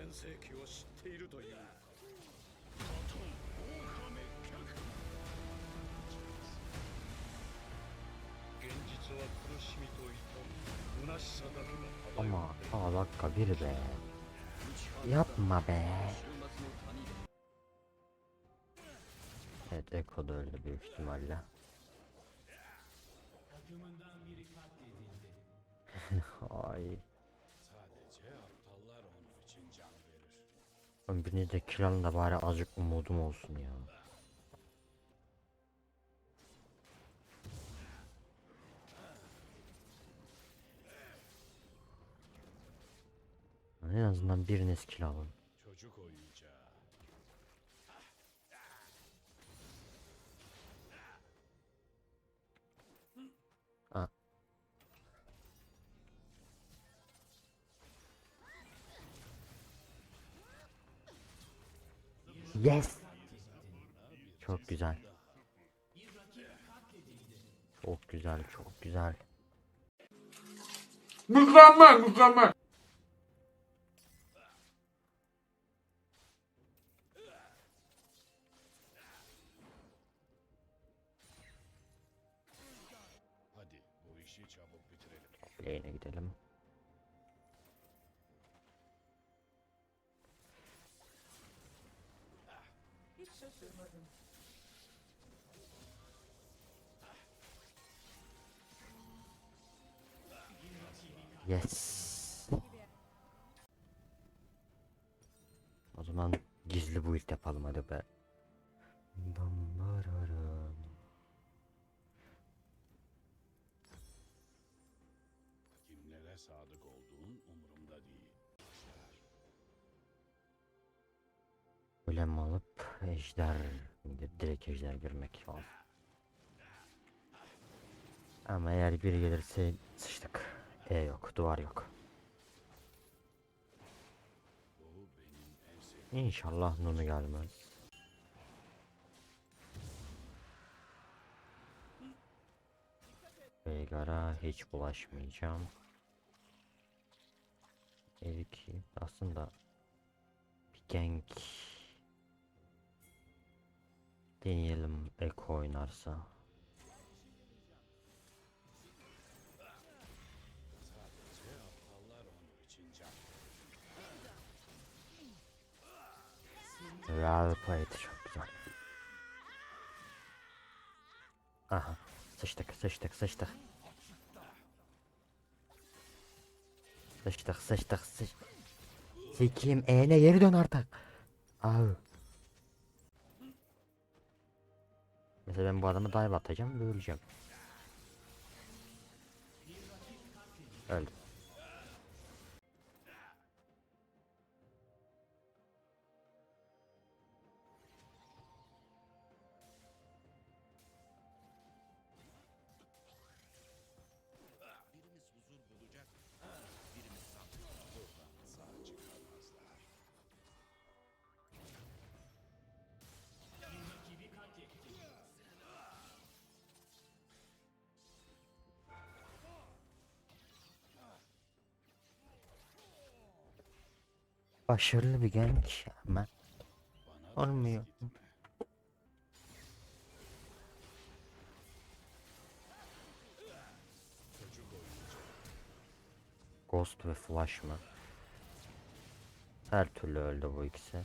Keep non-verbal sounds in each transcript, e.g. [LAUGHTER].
全盛期を知っているという現実は苦しみと痛み虚しさだけが漂 Ama っている aa dakika bir be. Yapma be. Evet Eko da öldü büyük ihtimalle. Ay. Oğlum Birini de kill da bari azıcık umudum olsun ya. En azından biriniz kill alın. çocuk oyuncağı Yes. Çok güzel. Çok güzel, çok güzel. Mükemmel mükemmel. hadi bu işi çabuk bitirelim Lane'e gidelim. Kimlere sadık olduğun umurumda değil Ölem alıp ejder direkt ejder girmek lazım. Ama eğer biri gelirse sıçtık. E yok, duvar yok. İnşallah Nunu gelmez. Veigar'a hiç bulaşmayacağım. Erik aslında bir gank deneyelim Eko oynarsa. Well played çok güzel. Aha sıçtık sıçtık sıçtık. Sıçtık sıçtık sıçtık. Sikiyim eğne geri dön artık. Abi. Mesela ben bu adamı dive atacağım ve öleceğim. Başarılı bir gank ama olmuyor. Ghost ve Flash mı? Her türlü öldü bu ikisi.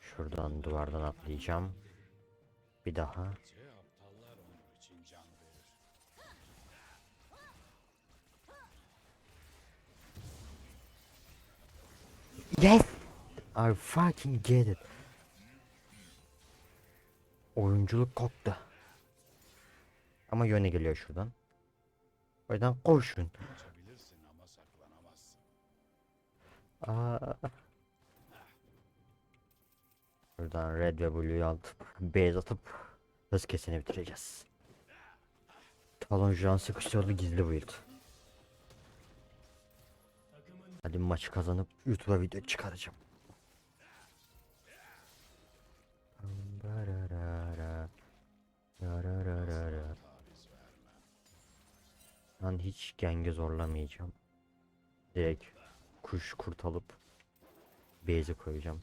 Şuradan duvardan atlayacağım. Bir daha. Yes! I fucking get it. Oyunculuk koktu. Ama yöne geliyor şuradan. O yüzden koşun. Aa. Buradan red ve blue'yu atıp base atıp hız kesini bitireceğiz. Talon şu an sıkıştırdı gizli build. Hadi maçı kazanıp YouTube'a video çıkaracağım. Ben hiç genge zorlamayacağım. Direkt kuş kurt alıp base'e koyacağım.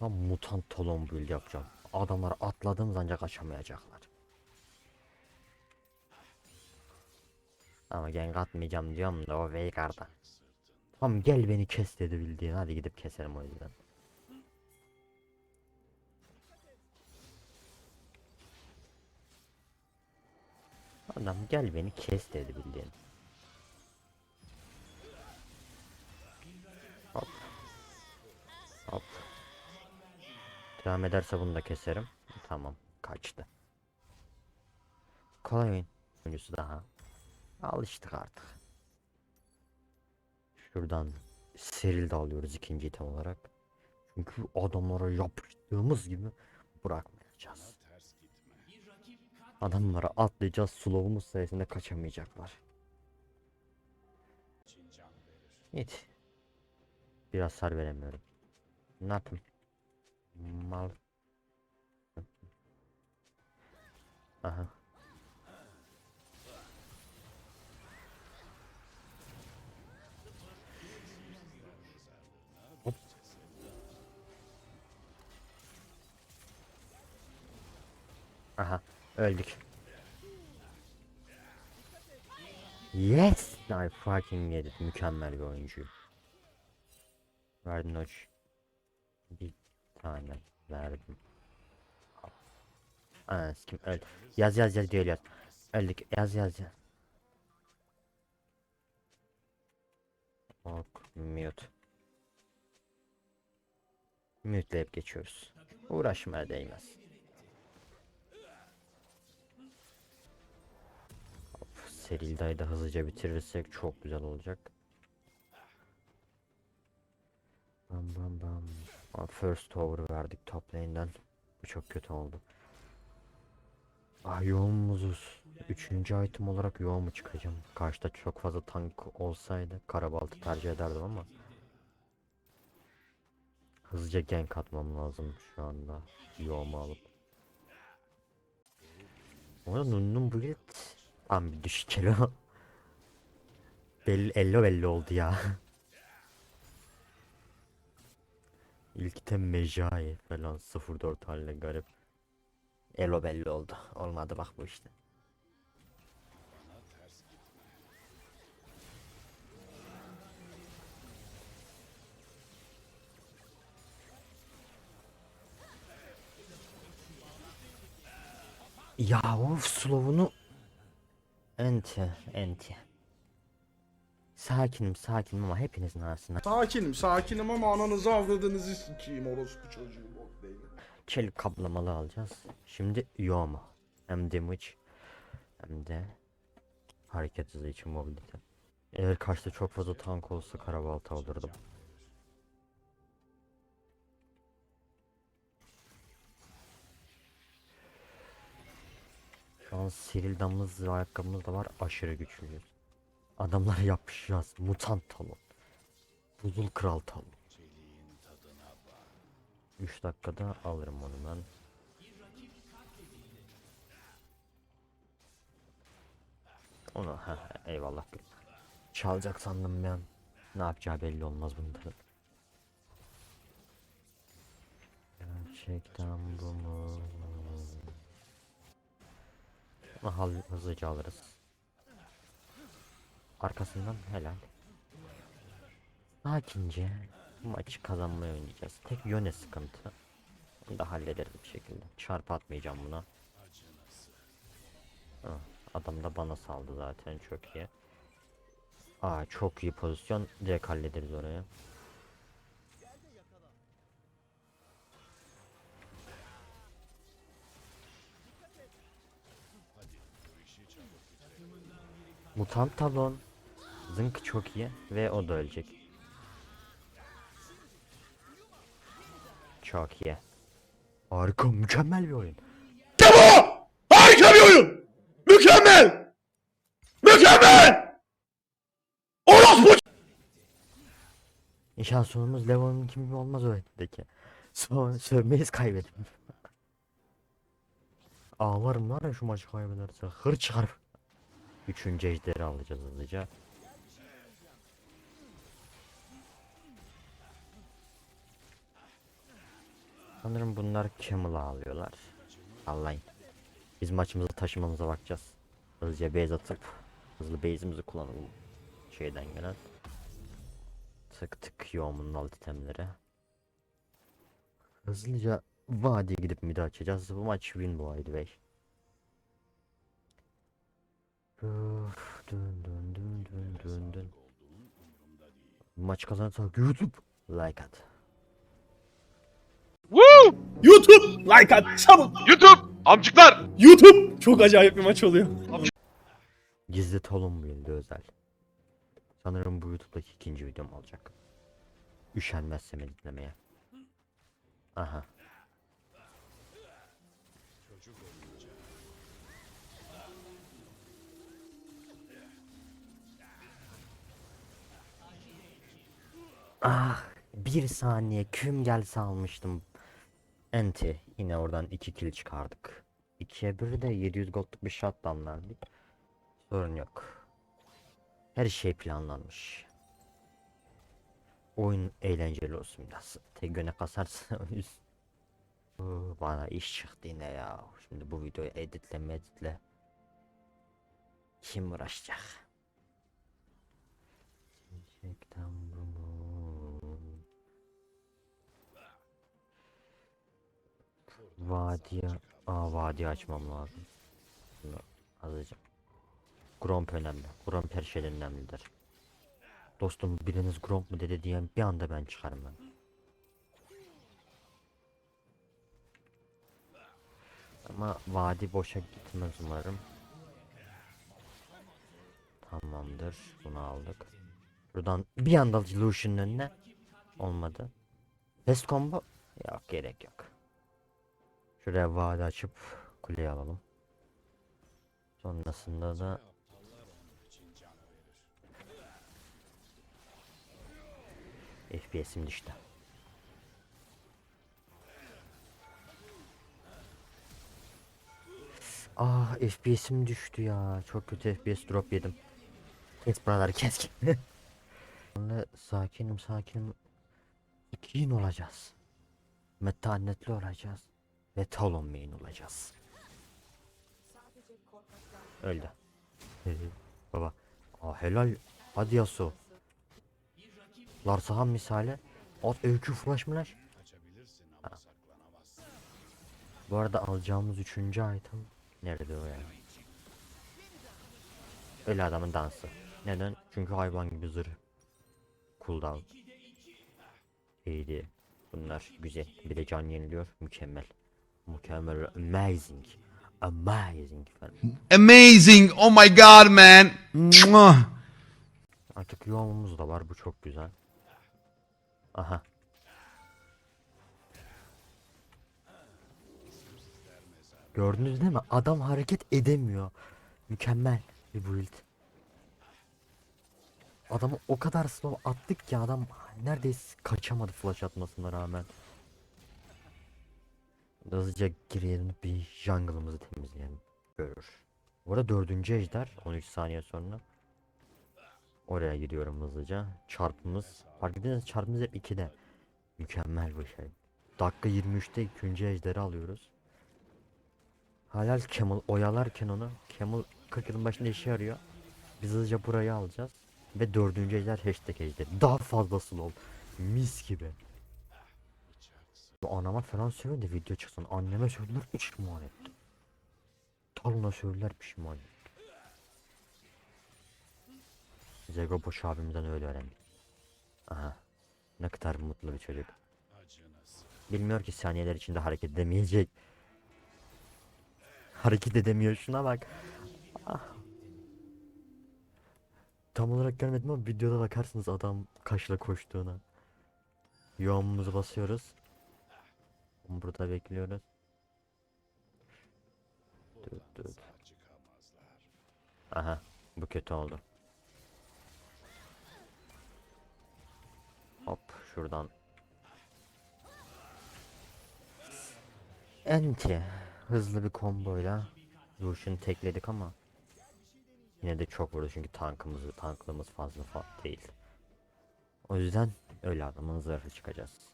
Ben mutant talon build yapacağım. Adamlar atladığımız ancak kaçamayacaklar. Ama gank atmayacağım diyorum da o Veigar'da. Tamam gel beni kes dedi bildiğin hadi gidip keserim o yüzden. Adam gel beni kes dedi bildiğin. Hop. Hop. Devam ederse bunu da keserim. Tamam kaçtı. Kolay oyun. Oyuncusu daha. Alıştık artık. Şuradan seril de alıyoruz ikinci item olarak. Çünkü adamlara yapıştığımız gibi bırakmayacağız. Adamlara atlayacağız slow'umuz sayesinde kaçamayacaklar. Git. Biraz sar veremiyorum. Ne yapayım? Mal. Aha. Aha öldük. Yes! I fucking get it. Mükemmel bir oyuncu. Verdin hoş. Bir tane verdim. Aa, kim öldü. Yaz yaz yaz diyor yaz. Öldük. Yaz yaz yaz. Ok, mute. Mute'leyip geçiyoruz. Uğraşmaya değmez. Serilda'yı da hızlıca bitirirsek çok güzel olacak. Bam bam bam. First over verdik top lane'den. Bu çok kötü oldu. Ah yoğunmuzuz. Üçüncü item olarak yoğun mu çıkacağım? Karşıda çok fazla tank olsaydı karabaltı tercih ederdim ama. Hızlıca gank atmam lazım şu anda. Yoğumu alıp. Orada Nun'un build tam bir düşük elo. [LAUGHS] belli, ello belli oldu ya. [LAUGHS] İlk de Mejai falan 04 haline garip. Elo belli oldu. Olmadı bak bu işte. Ya of slow'unu Enti, enti. Sakinim, sakinim ama hepinizin arasında Sakinim sakinim ama ananızı avradınızı sikeyim orospu çocuğu değil. çelik kaplamalı alacağız. Şimdi Yoma. Hem damage hem de hareket hızı için mobilite. Eğer karşıda çok fazla tank olsa karabalta alırdım. Şu an Sirildamız ve ayakkabımız da var aşırı güçlüyüz. Adamlara yapışacağız. Mutant talon. Buzul kral talon. 3 dakikada alırım onu ben. Onu ha eyvallah. Çalacak sandım ben. Ne yapacağı belli olmaz bunların. Gerçekten bu mu? Hal- hızlıca alırız. Arkasından helal. Sakince maçı kazanmaya oynayacağız. Tek yöne sıkıntı. Onu da hallederiz bir şekilde. Çarpı atmayacağım buna. Adam da bana saldı zaten çok iyi. Aa çok iyi pozisyon. Direkt hallederiz oraya. Mutant talon. Zınk çok iyi ve o da ölecek. Çok iyi. Harika mükemmel bir oyun. Harika bir oyun! Mükemmel! Mükemmel! Orospu İnşallah sonumuz Leon'un kimi olmaz oyundaki. Son sövmeyiz kaybedim. [LAUGHS] ağlarım var ya şu maçı kaybederse. Hır çıkar. Üçüncü ejderi alacağız hızlıca. Sanırım bunlar Camel'ı alıyorlar. Allah'ım. Biz maçımızı taşımamıza bakacağız. Hızlıca base atıp hızlı base'imizi kullanalım. Şeyden gelen. Tık tık yoğumunun alt itemleri. Hızlıca vadiye gidip mid açacağız. Bu maç win bu by the. Dün dün dün dün dün dün. Maç kazanırsak YouTube like at. Woo! YouTube like at çabuk. YouTube! Amcıklar! YouTube çok acayip bir maç oluyor. Gizli Tolun build'i özel. Sanırım bu YouTube'daki ikinci videom olacak. Üşenmezsem editlemeye. Aha. Ah, bir saniye küm gelse almıştım. Enti yine oradan 2 kill çıkardık. 2'ye 1 de 700 gold'luk bir shotdown verdik. Sorun yok. Her şey planlanmış. Oyun eğlenceli olsun biraz. Tek göne kasarsa [LAUGHS] Bana iş çıktı yine ya. Şimdi bu videoyu editle meditle. Kim uğraşacak? Gerçekten Vadiye... Aa vadiye açmam lazım. Bunu azıcık. Gromp önemli. Gromp her şeyden önemlidir. Dostum biriniz Gromp mu dedi diyen bir anda ben çıkarım ben. Ama vadi boşa gitmez umarım. Tamamdır. Bunu aldık. Buradan bir anda Lucian'ın önüne. Olmadı. Fast combo. Yok gerek yok. Şuraya vadi açıp kuleyi alalım. Sonrasında da FPS'im düştü. Ah FPS'im düştü ya. Çok kötü FPS drop yedim. Kes buraları kes. Sonra [LAUGHS] sakinim sakinim. İki olacağız. Metanetli olacağız. Ve talon olacağız. Öldü. Baba. Aa helal. Hadi Yasuo. Larsahan misali. At öykü flash flash. Ha. Bu arada alacağımız üçüncü item nerede o yani? Öyle adamın dansı. Neden? Çünkü hayvan gibi zırh. Cooldown. İyiydi. Bunlar güzel. Bir de can yeniliyor. Mükemmel. Mükemmel. Amazing. Amazing. Amazing. Oh my god, man. Mwah. Artık yoğumumuz da var. Bu çok güzel. Aha. Gördünüz değil mi? Adam hareket edemiyor. Mükemmel bir build. Adamı o kadar slow attık ki adam neredeyse kaçamadı flash atmasına rağmen. Hızlıca girelim bir jungle'ımızı temizleyelim. Görür. Bu arada dördüncü ejder 13 saniye sonra. Oraya gidiyorum hızlıca. Çarpımız. Fark ediyorsunuz çarpımız hep 2'de. Mükemmel bir şey. Dakika 23'te ikinci ejderi alıyoruz. Halal Camel oyalarken onu. Camel 40 yılın başında işe yarıyor. Biz hızlıca burayı alacağız. Ve dördüncü ejder hashtag ejderi. Daha fazlası ol. Mis gibi. Anama falan söylüyor da video çıksın. Anneme söylediler pişman etti. Talına söylediler pişman etti. Zego Boş abimizden öyle öğrendik. Aha. Ne kadar mutlu bir çocuk. Bilmiyor ki saniyeler içinde hareket edemeyecek. Hareket edemiyor şuna bak. Ah. Tam olarak görmedim ama videoda bakarsınız adam kaşla koştuğuna. Yoğunumuzu basıyoruz. Burada bekliyoruz. Dur dur. Aha bu kötü oldu. Hop şuradan. Enti. hızlı bir komboyla Lucian'ı tekledik ama yine de çok vurdu çünkü tankımızı tanklığımız fazla fa- değil. O yüzden ölü adamın zırhı çıkacağız.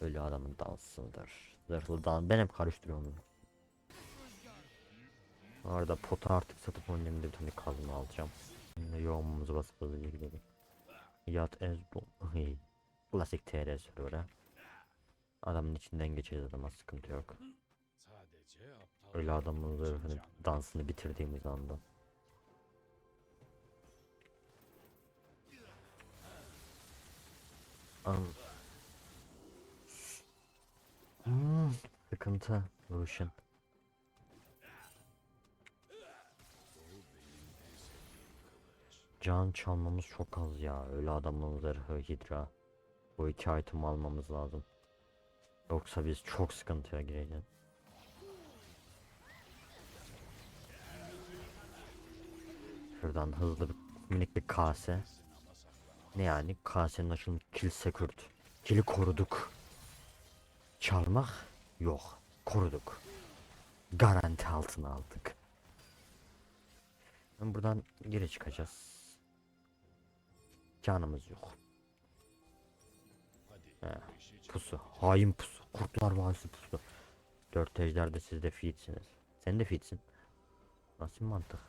Ölü adamın dansıdır. Zırhlı dan ben hep karıştırıyorum bunu. Arada pota artık satıp onun bir tane kazma alacağım. Şimdi yoğunumuzu basıp hızlıca gidelim. Yat ez. Klasik TR server'a. Adamın içinden geçeceğiz ama sıkıntı yok. Öyle adamın zırhını dansını bitirdiğimiz anda. An Hmm, sıkıntı Lucian. Can çalmamız çok az ya. Öyle adamın zırhı hidra. Bu iki item almamız lazım. Yoksa biz çok sıkıntıya gireceğiz. Şuradan hızlı bir minik bir kase. Ne yani? Kasenin açılımı kill secured. Kill'i koruduk. Çalmak yok. Koruduk. Garanti altına aldık. Buradan geri çıkacağız. Canımız yok. He, pusu. Hain pusu. Kurtlar Vadisi pusu. Dört ejder de siz de feedsiniz. Sen de feedsin. Nasıl mantık?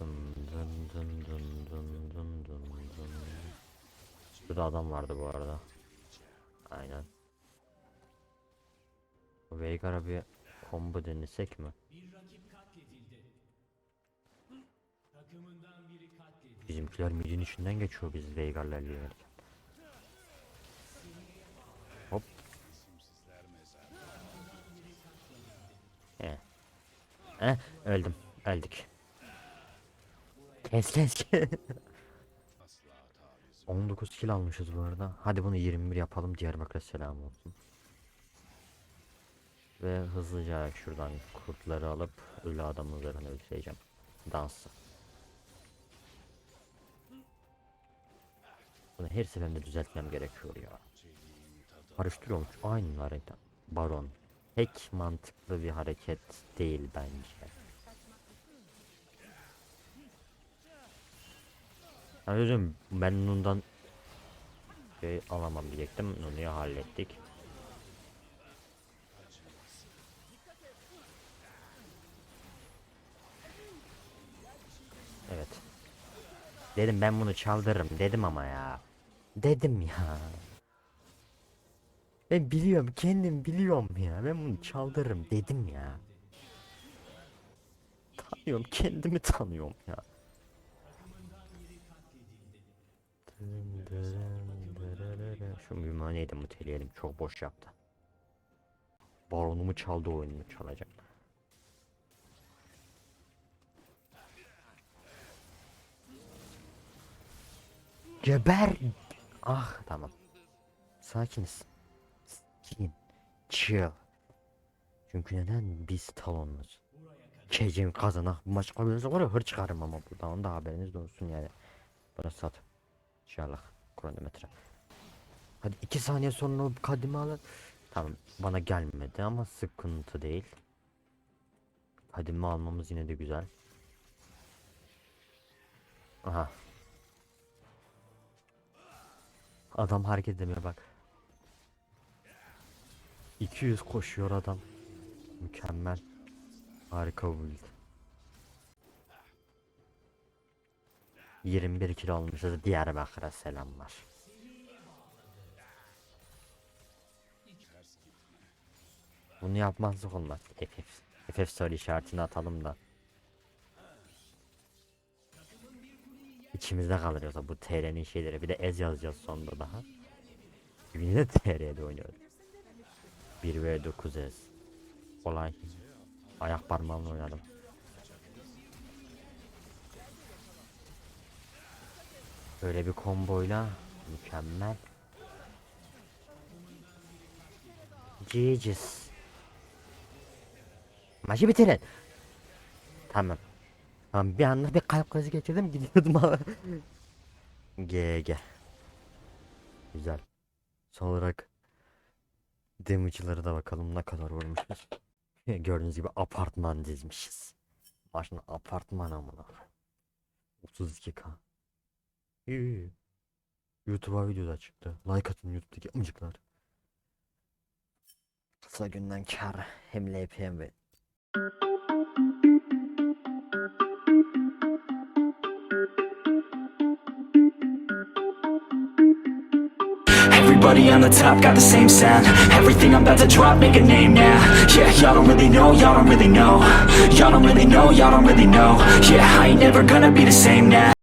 Dın dın dın dın dın dın dın. Şurada adam vardı bu arada. Aynen. Veigar'a bir combo denesek mi? Bizimkiler midin içinden geçiyor biz Veigar'la ilerlerken. Hop. He. He, öldüm. Öldük. Kes kes kes. [LAUGHS] 19 kill almışız bu arada. Hadi bunu 21 yapalım. Diyarbakır'a selam olsun. Ve hızlıca şuradan kurtları alıp ölü adamın üzerine öldüreceğim. Dansı. Bunu her seferinde düzeltmem gerekiyor ya. Karıştırıyormuş. Aynı harita. Baron. Pek mantıklı bir hareket değil bence. Anladım. Ben Nun'dan şey alamam diyecektim. Nun'u hallettik. Evet. Dedim ben bunu çaldırırım dedim ama ya. Dedim ya. Ben biliyorum kendim biliyorum ya. Ben bunu çaldırırım dedim ya. Tanıyorum kendimi tanıyorum ya. Şu mümaneydi muteleyelim çok boş yaptı. Baronumu çaldı oyununu çalacak. Geber. Ah tamam. Sakiniz. Sakin. Chill. Çünkü neden biz talonuz? Kecim kazana bu maç kaybederse var ya hır çıkarım ama buradan onda haberiniz de olsun yani. Burası sat. İnşallah kronometre. Hadi iki saniye sonra o kadimi alın. Tamam bana gelmedi ama sıkıntı değil. Kadimi almamız yine de güzel. Aha. Adam hareket edemiyor bak. 200 koşuyor adam. Mükemmel. Harika bir build. 21 kilo almışız. Diyarbakır'a selamlar. Bunu yapmazlık olmaz. FF. FF soru işaretini atalım da. İçimizde kalır yoksa bu TR'nin şeyleri. Bir de ez yazacağız sonunda daha. Yine [LAUGHS] de TR'de oynuyoruz. 1 v 9 ez. Olay. Ayak parmağımla oynadım. Böyle bir komboyla mükemmel. GG's. Maçı bitirin. Tamam. Tamam bir anda bir kalp krizi geçirdim [LAUGHS] gidiyordum ama. GG. Güzel. Son olarak damage'ları da bakalım ne kadar vurmuşuz. [LAUGHS] Gördüğünüz gibi apartman dizmişiz. Başına apartman amına. 32k. İyi iyi. YouTube'a video da çıktı. Like atın YouTube'daki amcıklar. Kısa günden kar hem LP hem ve Everybody on the top got the same sound Everything I'm about to drop, make a name now Yeah, y'all don't really know, y'all don't really know Y'all don't really know, y'all don't really know Yeah, I ain't never gonna be the same now